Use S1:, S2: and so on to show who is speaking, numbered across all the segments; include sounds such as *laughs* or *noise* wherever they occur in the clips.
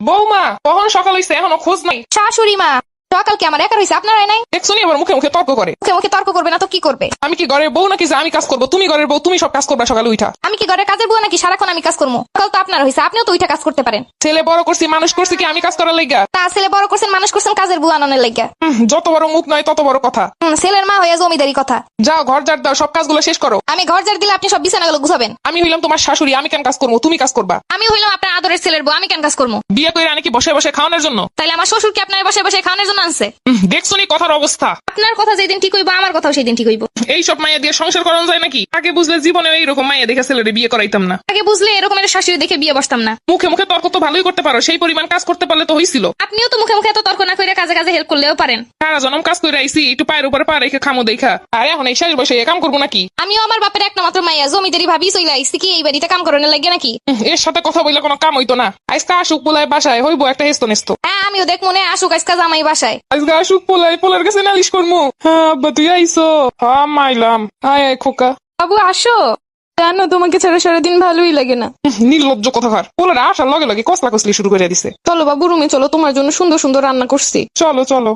S1: বৌমা কখন সকাল হইছে? এখনও খোঁজ নাই।
S2: শাশুড়ি মা। সকালকে আমার একা হয়েছে আপনারাই নাই?
S1: দেখছনি আবার মুখে মুখে তর্ক করে।
S2: মুখে মুখে তর্ক করবে না তো কি করবে?
S1: আমি কি ঘরের বউ নাকি যে আমি কাজ করব? তুমি ঘরের বউ তুমি সব কাজ করবা সকালে উঠা
S2: আমি কি ঘরের কাজের বুয়া নাকি সারাক্ষণ আমি কাজ করব? সকাল তো আপনার হয়েছে আপনিও তো ওইটা কাজ করতে পারেন।
S1: ছেলে বড় করছি মানুষ করছি কি আমি কাজ করার লাইগা?
S2: তা ছেলে বড় করছেন মানুষ করছেন কাজের বুয়া আননের
S1: হুম, যত বড় মুখ নয় তত বড় কথা।
S2: ছেলের মা হয়ে জমিদারি কথা।
S1: যাও ঘর ঝাড় দাও সব কাজগুলো শেষ করো।
S2: আমি ঘর ঝাড় দিলে আপনি সব বিছানা বিছানাগুলো গুছাবেন।
S1: আমি হইলাম তোমার শাশুড়ি আমি কেন কাজ করব? তুমি কাজ করবা।
S2: আমি হইলাম আপনার আদরের ছেলের বউ আমি কেন কাজ করব?
S1: বিয়ে করে নাকি বসে বসে খাওয়ানোর জন্য?
S2: তাইলে আমার শ্বশুরকে আপনার বসে বসে খাওয়ানোর জন্য আনছে
S1: হুম, দেখছনি কথার অবস্থা।
S2: আপনার কথা যেদিন ঠিক হইব আমার কথাও সেদিন ঠিক হইব।
S1: এই সব মাইয়া দিয়ে সংসার করানো যায় নাকি? আগে বুঝলে জীবনে এইরকম মাইয়া দেখে ছেলেরে বিয়ে করাইতাম না।
S2: আগে বুঝলে এরকম একটা শাশুড়ি দেখে বিয়ে বসতাম না।
S1: মুখে মুখে তর্ক তো ভালোই করতে পারো সেই পরিমাণ কাজ করতে পারলে তো হইছিল।
S2: আপনিও তো মুখে মুখে এত তর্ক না করে কাজে কাজে হেল্প করলেও পারেন।
S1: সারা জনম কাজ করে আইসি একটু পায়ের উপরে পা রেখে খামো দেখা। আর এখন এই শাড়ির বসে কাম করব নাকি?
S2: আমিও আমার বাপের একটা মাত্র মাইয়া জমিদারি ভাবি চলে আইসি কি এই বাড়িতে কাম করানোর লাগে নাকি?
S1: এর সাথে কথা বললে কোনো কাম হইতো না। আজকে আসুক পোলায় বাসায় হইবো একটা হেস্ত নেস্ত।
S2: হ্যাঁ আমিও দেখ মনে আসুক আজকা জামাই বাসায়।
S1: আজকে আসুক পোলাই পোলার কাছে নালিশ করব হ্যাঁ আব্বা তুই আইসো। হ্যাঁ মাইলাম আয় আয় খোকা।
S2: বাবু আসো। জানো তোমাকে ছাড়া সারাদিন ভালোই লাগে না।
S1: নির্লজ্জ কথাকার। পোলার আসার লগে লগে কসলা কসলি শুরু করে দিছে।
S2: চলো বাবু রুমে চলো তোমার জন্য সুন্দর সুন্দর রান্না করছি।
S1: চলো চলো।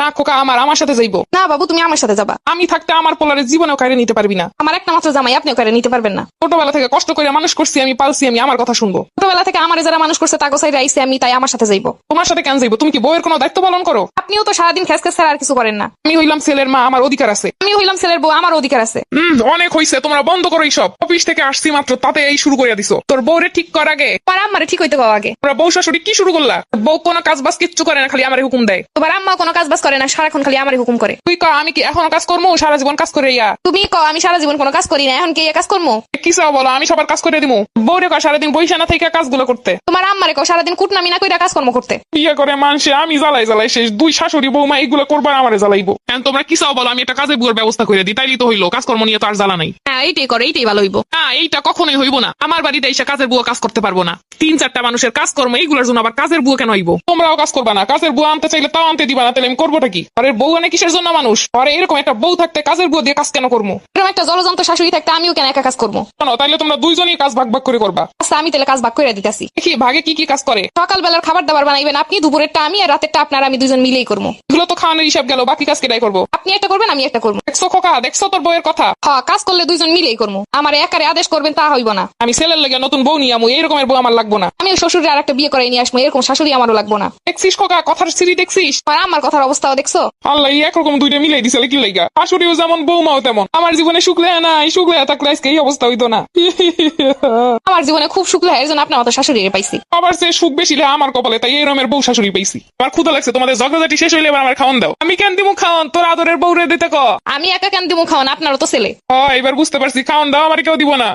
S1: না খোকা আমার আমার সাথে যাইবো।
S2: না বাবু তুমি আমার সাথে যাবা।
S1: আমি থাকতে আমার পোলারের জীবনেও কারে নিতে পারবি না।
S2: আমার একটা মাত্র জামাই আপনিও করে নিতে পারবেন না।
S1: ছোটবেলা থেকে কষ্ট করে মানুষ করছি আমি পালছি আমি আমার কথা শুনব।
S2: ছোটবেলা থেকে আমার যারা মানুষ করছে তাকে সাইড আইসে আমি তাই আমার সাথে যাইবো।
S1: তোমার সাথে কেন যাইবো? তুমি কি বউয়ের কোনো দায়িত্ব পালন করো?
S2: আপনিও তো সারাদিন খেস খেস ছাড়া আর কিছু করেন না।
S1: আমি হইলাম ছেলের মা আমার অধিকার আছে।
S2: আমি হইলাম ছেলের বউ আমার অধিকার আছে।
S1: হুম অনেক হইছে তোমরা বন্ধ করো সব অফিস থেকে আসছি মাত্র তাতে এই শুরু করে দিছো। তোর বউরে ঠিক কর আগে।
S2: তোমার আম্মারে ঠিক হইতে গাও আগে।
S1: তোমরা বউ শাশুড়ি কি শুরু করলা? বউ কোনো কাজ বাজ কিচ্ছু করে না খালি আমার হুকুম দেয়।
S2: তোমার আম্মা কোনো কাজ বাজ করে না সারাক্ষণ খালি আমার হুকুম করে।
S1: তুই ক আমি কি এখনও কাজ করব? সারা জীবন কাজ করে ইয়া।
S2: তুমি কও আমি সারা জীবন কোনো কাজ করি না এখন কি কাজ করব?
S1: কি চাও বলো আমি সবার কাজ করে দিবো বউরে কয় সারাদিন বইসা না থেকে কাজগুলো করতে।
S2: তোমার আম্মারে কও সারাদিন কুটনামি না কইরা কাজকর্ম করতে।
S1: বিয়ে করে মানুষে আমি জ্বালাই জ্বালাই শেষ। দুই শাশুড়ি বৌমা এগুলো করবার আমারে জ্বালাইবো। এখন তোমরা কি চাও বলো আমি একটা কাজে বুয়ার ব্যবস্থা করে দিই তাইলে তো হইল। কাজকর্ম নিয়ে তো আর জ্বালা নাই।
S2: হ্যাঁ এইটাই করে এইটাই ভালো হইবো।
S1: না এইটা কখনোই হইবো না। আমার বাড়িতে এসে কাজের বুয়া কাজ করতে পারব না। তিন চারটা মানুষের কাজকর্ম এইগুলোর জন্য আবার কাজের বুয়া কেন হইবো? তোমরাও কাজ করবা না। কাজের বুয়া আনতে চাইলে তাও আনতে দিবা না তাহলে আমি করবোটা কি? আরে বউ আনে কিসের জন্য মানুষ? আরে এরকম একটা বউ থাকতে কাজের বুয়া দিয়ে কাজ কেন করব
S2: এরকম একটা জলযন্ত্র শাশুড়ি থাকতে আমিও কেন একা কাজ করব
S1: কেন? তাইলে তোমরা দুইজনই কাজ ভাগ ভাগ করে করবা।
S2: আচ্ছা আমি তাহলে কাজ ভাগ করে দিতেছি।
S1: দেখি ভাগে কি কি কাজ করে?
S2: সকালবেলার খাবার দাবার বানাইবেন আপনি দুপুরেরটা আমি আর রাতেরটা আপনার আমি দুজন মিলেই করব
S1: এগুলো তো খাওয়ানোর হিসাব গেল বাকি কাজ কেটাই করব।
S2: আপনি একটা করবেন আমি একটা করব।
S1: দেখছ খোকা দেখছ তোর বউয়ের কথা?
S2: হ্যাঁ কাজ করলে দুজন মিলেই করব আমার একারে আদেশ করবেন তা হইব না।
S1: আমি ছেলের লেগে নতুন বউ নিয়ে আমু এইরকমের বউ আমার লাগবো না।
S2: আমি শ্বশুরের আর একটা বিয়ে করে নিয়ে আসব এরকম শাশুড়ি আমারও লাগবো না।
S1: দেখছিস খোকা কথার সিঁড়ি দেখছিস?
S2: আমার কথার অবস্থাও দেখছ?
S1: আল্লাহ একরকম দুইটা মিলাই দিছে কি লাইগা। শাশুড়িও যেমন বৌমাও তেমন। আমার জীবনে শুক্লে নাই শুক্লে থাকলে আজকে এই অবস্থা হইতো না। *laughs*
S2: আমার জীবনে খুব লাগে এর জন্য আপনার মতো শাশুড়ি পাইছি।
S1: আবার সে সুখ বেশি আমার কপালে তাই এই রমের বউ শাশুড়ি পাইছি। আমার ক্ষুদা লাগছে তোমাদের ঝগড়াঝাটি শেষ হইলে এবার আমার খাওয়ান দাও। আমি কেন দিমু খাওয়ান? তোর আদরের বউ রে দিতে ক।
S2: আমি একা কেন দিমু খাওয়ান? আপনারও তো ছেলে।
S1: হয় এবার বুঝতে পারছি খাওয়ান দাও আমার কেউ দিব না।